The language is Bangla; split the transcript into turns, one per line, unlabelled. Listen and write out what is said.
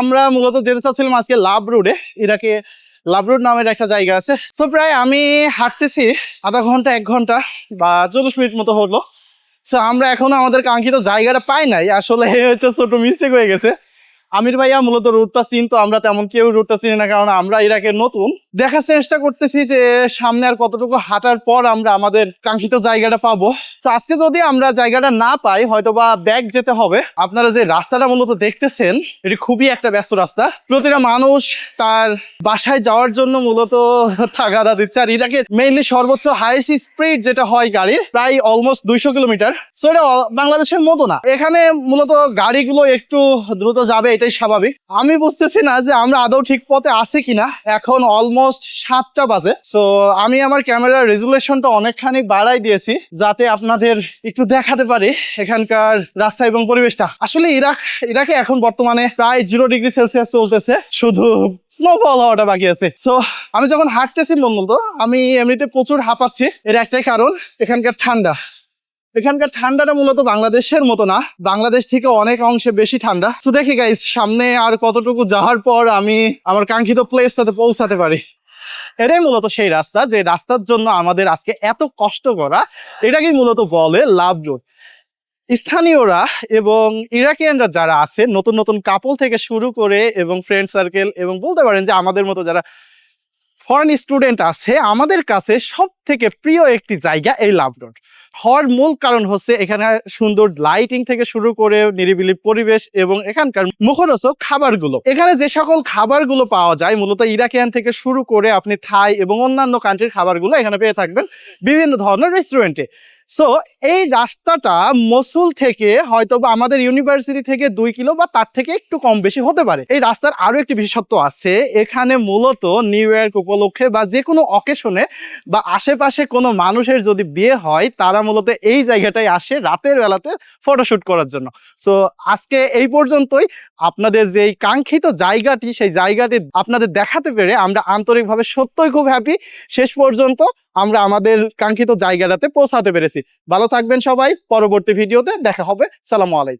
আমরা মূলত যেতে চাচ্ছিলাম আজকে লাভ রোডে। ইরাকে লাভ রোড নামের একটা জায়গা আছে। তো প্রায় আমি হাঁটতেছি আধা ঘণ্টা, এক ঘণ্টা বা চল্লিশ মিনিট মতো হলো। সো আমরা এখনও আমাদের কাঙ্ক্ষিত জায়গাটা পাই নাই। আসলে হচ্ছে ছোট মিস্টেক হয়ে গেছে। আমির ভাইয়া মূলত রুটটা চিন, তো আমরা তেমন কেউ রুটটা চিনি না, কারণ আমরা ইরাকের নতুন। দেখার চেষ্টা করতেছি যে সামনে আর কতটুকু হাঁটার পর আমরা আমাদের কাঙ্ক্ষিত জায়গাটা পাবো। তো আজকে যদি আমরা জায়গাটা না পাই হয়তো বা ব্যাগ যেতে হবে। আপনারা যে রাস্তাটা মূলত দেখতেছেন, এটি খুবই একটা ব্যস্ত রাস্তা। প্রতিটা মানুষ তার বাসায় যাওয়ার জন্য মূলত তাগাদা দিচ্ছে। আর ইরাকের মেইনলি সর্বোচ্চ হাইস্ট স্পিড যেটা হয় গাড়ির প্রায় অলমোস্ট দুইশো কিলোমিটার। সো এটা বাংলাদেশের মতো না। এখানে মূলত গাড়িগুলো একটু দ্রুত যাবে এটাই স্বাভাবিক। আমি বুঝতেছি না যে আমরা আদৌ ঠিক পথে আছি কিনা। এখন অলমোস্ট সাতটা বাজে। সো আমি আমার ক্যামেরার রেজুলেশনটা অনেকখানি বাড়াই দিয়েছি, যাতে আপনাদের একটু দেখাতে পারি এখানকার রাস্তা এবং পরিবেশটা। আসলে ইরাক, ইরাকে এখন বর্তমানে প্রায় জিরো ডিগ্রি সেলসিয়াস চলতেছে। শুধু স্নোফল হওয়াটা বাকি আছে। সো আমি যখন হাঁটতেছি মূলত আমি এমনিতে প্রচুর হাঁপাচ্ছি। এর একটাই কারণ, এখানকার ঠান্ডা। এখানকার ঠান্ডাটা মূলত বাংলাদেশের মতো না। বাংলাদেশ থেকে অনেক অংশে বেশি ঠান্ডা। তো দেখি গাইস সামনে আর কতটুকু যাওয়ার পর আমি আমার কাঙ্ক্ষিত প্লেসটাতে পৌঁছাতে পারি। এটাই মূলত সেই রাস্তা, যে রাস্তার জন্য আমাদের আজকে এত কষ্ট করা, এটাকেই মূলত বলে লাভ রোড। স্থানীয়রা এবং ইরাকিয়ানরা যারা আছে, নতুন নতুন কাপল থেকে শুরু করে এবং ফ্রেন্ড সার্কেল এবং বলতে পারেন যে আমাদের মতো যারা ফরেন স্টুডেন্ট আছে, আমাদের কাছে সব থেকে প্রিয় একটি জায়গা এই লাভ রোড হওয়ার মূল কারণ হচ্ছে এখানে সুন্দর লাইটিং থেকে শুরু করে নিরিবিলি পরিবেশ এবং এখানকার মুখরোচক খাবারগুলো। এখানে যে সকল খাবারগুলো পাওয়া যায়, মূলত ইরাকিয়ান থেকে শুরু করে আপনি থাই এবং অন্যান্য কান্ট্রির খাবারগুলো এখানে পেয়ে থাকবেন। বিভিন্ন ধরনের রেস্টুরেন্টে সো এই রাস্তাটা মসুল থেকে হয়তো আমাদের ইউনিভার্সিটি থেকে দুই কিলো বা তার থেকে একটু কম বেশি হতে পারে। এই রাস্তার আরও একটি বিশেষত্ব আছে। এখানে মূলত নিউ ইয়ার উপলক্ষে বা যে কোনো অকেশনে বা আশেপাশে কোনো মানুষের যদি বিয়ে হয়, তারা মূলত এই জায়গাটায় আসে রাতের বেলাতে ফটোশ্যুট করার জন্য। সো আজকে এই পর্যন্তই। আপনাদের যে এই কাঙ্ক্ষিত জায়গাটি, সেই জায়গাটি আপনাদের দেখাতে পেরে আমরা আন্তরিকভাবে সত্যই খুব হ্যাপি শেষ পর্যন্ত আমরা আমাদের কাঙ্ক্ষিত জায়গাটাতে পৌঁছাতে পেরেছি। ভালো থাকবেন সবাই, পরবর্তী ভিডিওতে দেখা হবে। সালামু আলাইকুম।